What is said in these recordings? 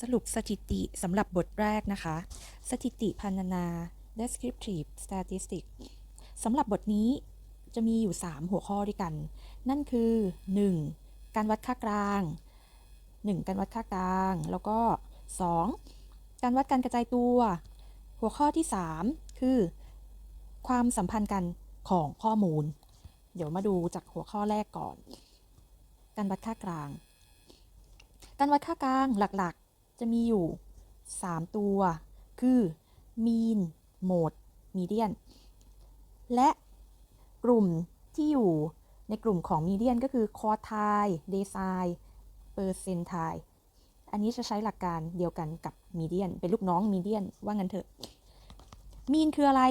สรุปสถิติสำหรับบทแรกนะคะ สถิติพรรณนา descriptive statistics สำหรับบทนี้จะมีอยู่ 3 หัวข้อด้วยกัน นั่นคือ 1. การวัดค่ากลาง 1. การวัดค่ากลาง แล้วก็ 2. การวัดการกระจายตัว หัวข้อที่ 3 คือ ความสัมพันธ์กันของข้อมูล เดี๋ยวมาดูจากหัวข้อแรกก่อน การวัดค่ากลาง การวัดค่ากลางหลัก จะมีอยู่ 3 ตัว คือ mean mode median และกลุ่มที่อยู่ในกลุ่มของ median ก็คือ quartile decile percentile อันนี้จะใช้หลักการเดียวกันกับ median เป็นลูกน้อง median ว่างั้นเถอะ mean คืออะไร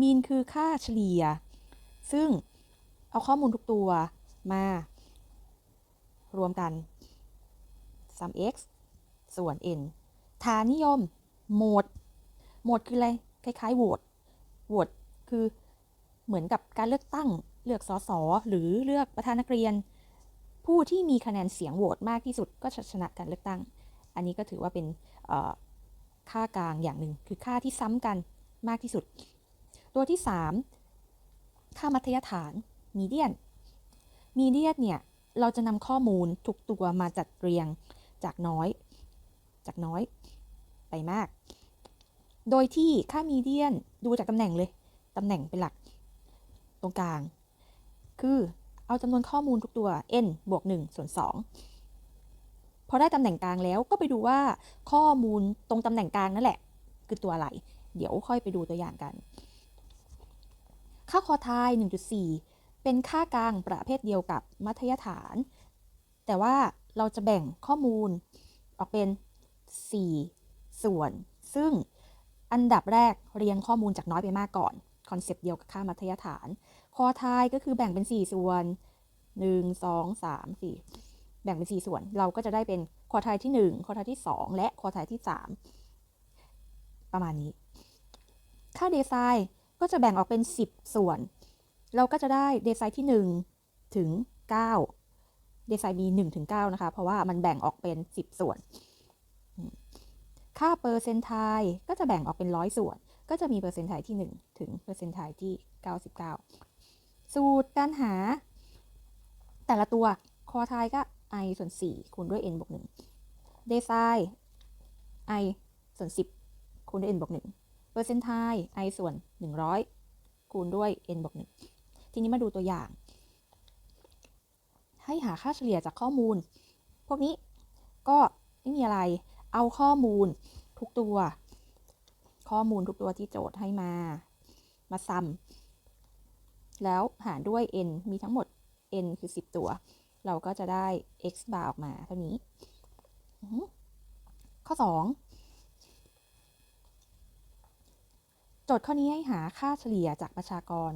mean คือค่าเฉลี่ย ซึ่งเอาข้อมูลทุกตัวมารวมกัน sum x ส่วน n ฐานนิยม โหมด โหมดคืออะไร คล้ายๆโหวต โหวตคือเหมือนกับการเลือกตั้ง เลือกสสหรือเลือกประธานนักเรียน ผู้ที่มีคะแนนเสียงโหวตมากที่สุดก็ชนะการเลือกตั้ง อันนี้ก็ถือว่าเป็นค่ากลางอย่างหนึ่ง คือค่าที่ซ้ำกันมากที่สุด ตัวที่ 3 ค่ามัธยฐานมีเดียนมีเดียนเนี่ย เราจะนำข้อมูลทุกตัวมาจัดเรียงจากน้อย จากน้อยไปมาก โดยที่ค่ามีเดียนดูจากตำแหน่งเลย ตำแหน่งเป็นหลักตรงกลาง คือเอาจำนวนข้อมูลทุกตัว n บวก1ส่วน2พอได้ตำแหน่งกลางแล้วก็ไปดูว่าข้อมูลตรงตำแหน่งกลางนั่นแหละ คือตัวอะไร เดี๋ยวค่อยไปดูตัวอย่างกัน ค่าคอทาย 1.4 เป็นค่ากลางประเภทเดียวกับมัธยฐาน แต่ว่าเราจะแบ่งข้อมูลออกเป็น 4 ส่วน ซึ่งอันดับแรกเรียงข้อมูลจากน้อยไปมากก่อน คอนเซปต์เดียวกับค่ามัธยฐาน คอไทายก็คือแบ่งเป็น 4 ส่วน 1 2 3 4 แบ่งเป็น 4 ส่วน เราก็จะได้เป็นคอไทายที่ 1 คอไทายที่ 2 และคอไทายที่ 3 ประมาณนี้ ค่าเดไซน์ก็จะแบ่งออกเป็น 10 ส่วน เราก็จะได้เดไซน์ที่ 1 ถึง 9 เดไซน์มี1ถึง9นะคะ เพราะว่ามันแบ่งออกเป็น 10 ส่วน ค่าเปอร์เซนต์ไทก็จะแบ่งออกเป็นร้อยส่วน ก็จะมีเปอร์เซนต์ไทที่ 1 ถึงเปอร์เซนต์ไทที่ 99 สูตรการหา แต่ละตัวคอไทก็ i ส่วน 4 คูณด้วย n บวก1เดซน์ i ส่วน 10 คูณด้วย n บวก1เปอร์เซนต์ไท i ส่วน 100 คูณด้วย n บวก1ทีนี้มาดูตัวอย่าง ให้หาค่าเฉลี่ยจากข้อมูล พวกนี้ก็ไม่มีอะไร เอาข้อมูลทุกตัว ข้อมูลทุกตัวที่โจทย์ให้มา มาซ้ำแล้วหารด้วย n มีทั้งหมด n คือ 10 ตัว เราก็จะได้ x bar ออกมาเท่านี้ ข้อ 2 โจทย์ข้อนี้ให้หาค่าเฉลี่ยจากประชากร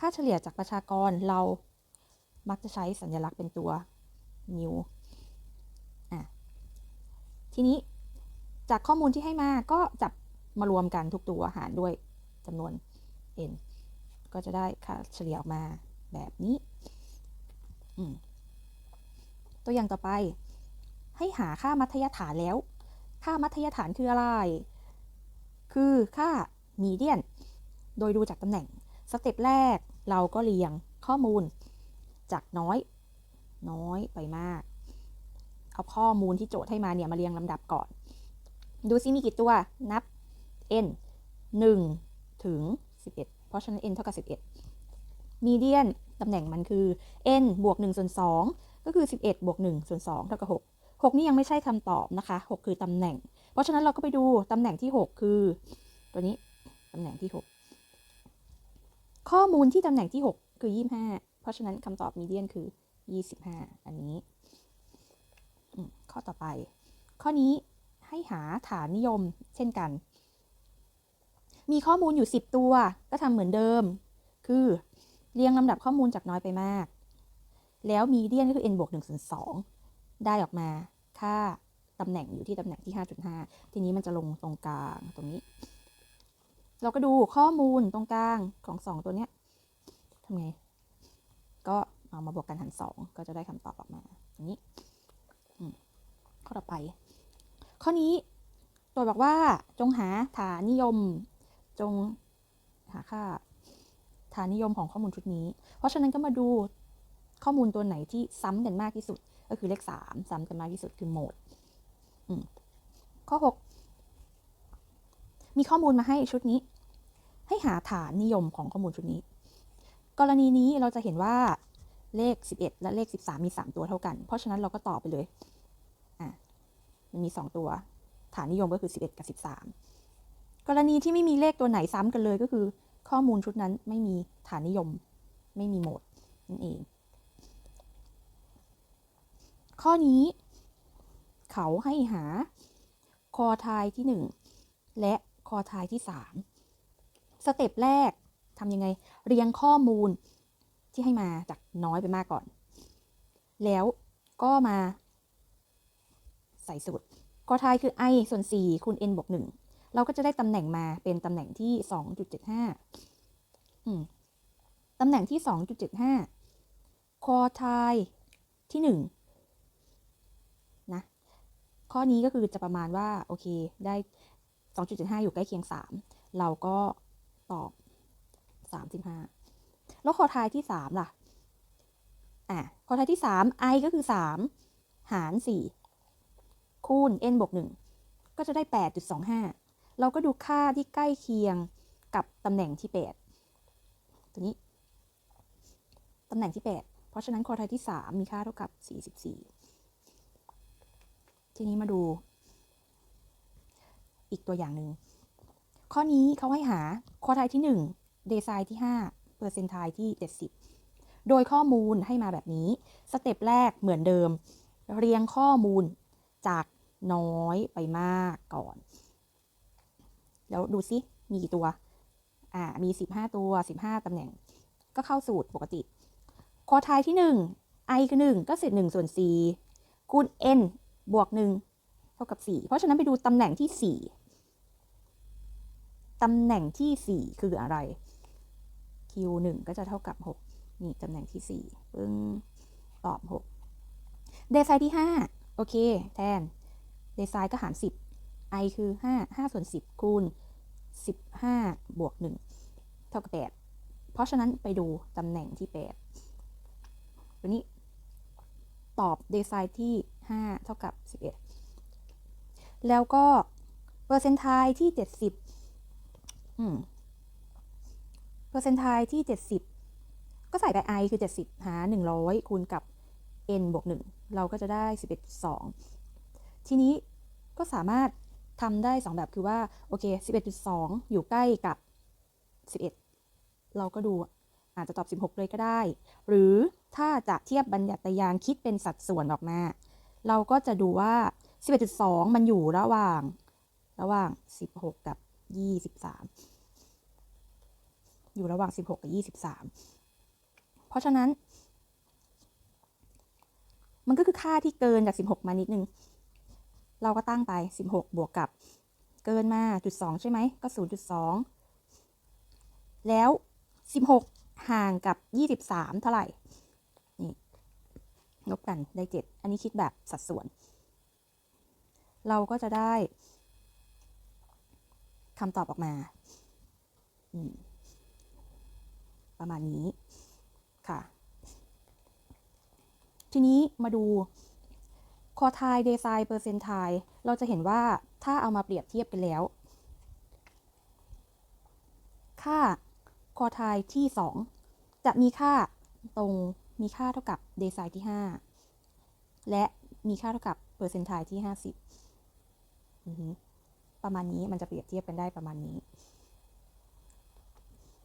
ค่าเฉลี่ยจากประชากรเรามักจะใช้สัญลักษณ์เป็นตัว new ทีนี้จากข้อมูลที่ให้มาก็จับมารวมกันทุกตัวหารด้วยจำนวน n ก็จะได้ค่าเฉลี่ยออกมาแบบนี้ ตัวอย่างต่อไป ให้หาค่ามัธยฐานแล้ว ค่ามัธยฐานคืออะไร คือค่ามีเดียน โดยดูจากตำแหน่ง สเต็ปแรกเราก็เรียงข้อมูลจากน้อย น้อยไปมาก เอาข้อมูลที่โจทย์ให้มาเนี่ยมาเรียงลำดับก่อน ดูซิมีกี่ตัวนับ n 1 ถึง 11 เพราะฉะนั้น n เท่ากับ 11 มีเดียนตำแหน่งมันคือ n บวก1ส่วน2ก็คือ 11 บวก1ส่วน2เท่ากับ 6 6 นี่ยังไม่ใช่คำตอบนะคะ 6 คือตำแหน่ง เพราะฉะนั้นเราก็ไปดูตำแหน่งที่ 6 คือ ตัวนี้ตำแหน่งที่ 6 ข้อมูลที่ตำแหน่งที่ 6 คือ 25 เพราะฉะนั้นคำตอบมีเดียนคือ 25 อันนี้ ข้อต่อไป ข้อนี้ให้หาฐานนิยมเช่นกัน มีข้อมูลอยู่ 10 ตัว ก็ทำเหมือนเดิม คือเรียงลำดับข้อมูลจากน้อยไปมาก แล้วมีเดียนก็คือ n บวก1ส่วน2ได้ออกมา ค่าตำแหน่งอยู่ที่ตำแหน่งที่ 5.5 ทีนี้มันจะลงตรงกลางตรงนี้ เราก็ดูข้อมูลตรงกลางของ 2 ตัวเนี้ยทำไง ก็เอามาบวกกันหาร2ก็จะได้คำตอบออกมาอย่างนี้ ข้อต่อไป ข้อนี้ตัวบอกว่าจงหาฐานนิยม จงหาค่าฐานนิยมของข้อมูลชุดนี้ เพราะฉะนั้นก็มาดูข้อมูลตัวไหนที่ซ้ำกันมากที่สุด ก็คือเลข 3 ซ้ำกันมากที่สุดคือโหมด ข้อ 6 มีข้อมูลมาให้ชุดนี้ ให้หาฐานนิยมของข้อมูลชุดนี้ กรณีนี้เราจะเห็นว่าเลข 11 และเลข 13 มี 3 ตัวเท่ากัน เพราะฉะนั้นเราก็ตอบไปเลย มันมี 2 ตัว ฐานนิยมก็คือ 11 กับ 13 กรณีที่ไม่มีเลขตัวไหนซ้ำกันเลยก็คือ ข้อมูลชุดนั้นไม่มีฐานนิยม ไม่มีโหมดนั่นเอง ข้อนี้เขาให้หาคอทายที่ 1 และคอทายที่ 3 สเต็ปแรกทำยังไง เรียงข้อมูลที่ให้มาจากน้อยไปมากก่อน แล้วก็มา ส่สูตรคอทายคือ i ส่วน 4 คูณ n บวก1เราก็จะได้ตำแหน่งมาเป็นตำแหน่งที่ 2.75อืมตำแหน่งที่ 2.75คอทายที่ 1 นะ ข้อนี้ก็คือจะประมาณว่า โอเค ได้ 2.75 อยู่ใกล้เคียง 3 เราก็ตอบ 35 แล้วคอทายที่ 3 ล่ะ อะคอทายที่ 3 i ก็คือ 3 หาร 4 คูณ n บวก1ก็จะได้ 8.25 เราก็ดูค่าที่ใกล้เคียงกับตำแหน่งที่ 8 ตัวนี้ ตำแหน่งที่ 8 เพราะฉะนั้นคอทายที่ 3 มีค่าเท่ากับ 44 ทีนี้มาดู อีกตัวอย่างหนึ่ง ข้อนี้เขาให้หาคอทายที่ 1 เดซน์ที่ 5 เปอร์เซนต์ไทที่ 70 โดยข้อมูลให้มาแบบนี้ สเต็ปแรกเหมือนเดิม เรียงข้อมูลจาก น้อยไปมากก่อน แล้วดูซิมีกี่ตัว อ่า มี 15 ตัว 15 ตำแหน่ง ก็เข้าสูตรปกติ คอทายที่ 1 i คือ 1 ก็เศษ1ส่วน4คูณ n บวก 1 เท่ากับ 4 เพราะฉะนั้นไปดูตำแหน่งที่ 4 ตำแหน่งที่ 4 คืออะไร q 1ก็จะเท่ากับ 6 นี่ตำแหน่งที่4ปึ้งตอบ 6 เดซน์ที่ 5 โอเค แทน เดซน์ก็หาร 10 i คือ 5 5ส่วน10 คูณ 15 บวก 1 เท่ากับ 8 เพราะฉะนั้นไปดูตำแหน่งที่8ตัวนี้ตอบเดซน์ที่ 5 เท่ากับ 11 แล้วก็ เปอร์เซนต์ไทที่ 70อืมเปอร์เซนต์ไทที่ 70 ก็ใส่ไป i คือ 70 หา 100 คูณกับ n บวก 1 เราก็จะได้ 11.2 ทีนี้ ก็สามารถทำได้ 2 แบบคือว่า โอเค 11.2 อยู่ใกล้กับ 11 เราก็ดูอาจจะตอบ 16 เลยก็ได้ หรือถ้าจะเทียบบัญญัติยางคิดเป็นสัดส่วนออกมา เราก็จะดูว่า 11.2 มันอยู่ระหว่าง ระหว่าง 16 กับ 23 อยู่ระหว่าง 16 กับ 23 เพราะฉะนั้น มันก็คือค่าที่เกินจาก 16 มานิดนึง เราก็ตั้งไป 16 บวกกับ เกินมาจุด2ใช่ไหมก็ 0.2 แล้ว 16 ห่างกับ 23 เท่าไหร่ นี่ลบกันได้ 7 อันนี้คิดแบบสัดส่วน เราก็จะได้คำตอบออกมาประมาณนี้ค่ะ ทีนี้มาดู คอทายเดซน์เปอร์เซนต์ไทเราจะเห็นว่าถ้าเอามาเปรียบเทียบกันแล้ว ค่าคอทายที่ 2 จะมีค่าตรงมีค่าเท่ากับเดซน์ที่ 5 และมีค่าเท่ากับเปอร์เซนต์ไทที่ 50 ประมาณนี้มันจะเปรียบเทียบกันได้ประมาณนี้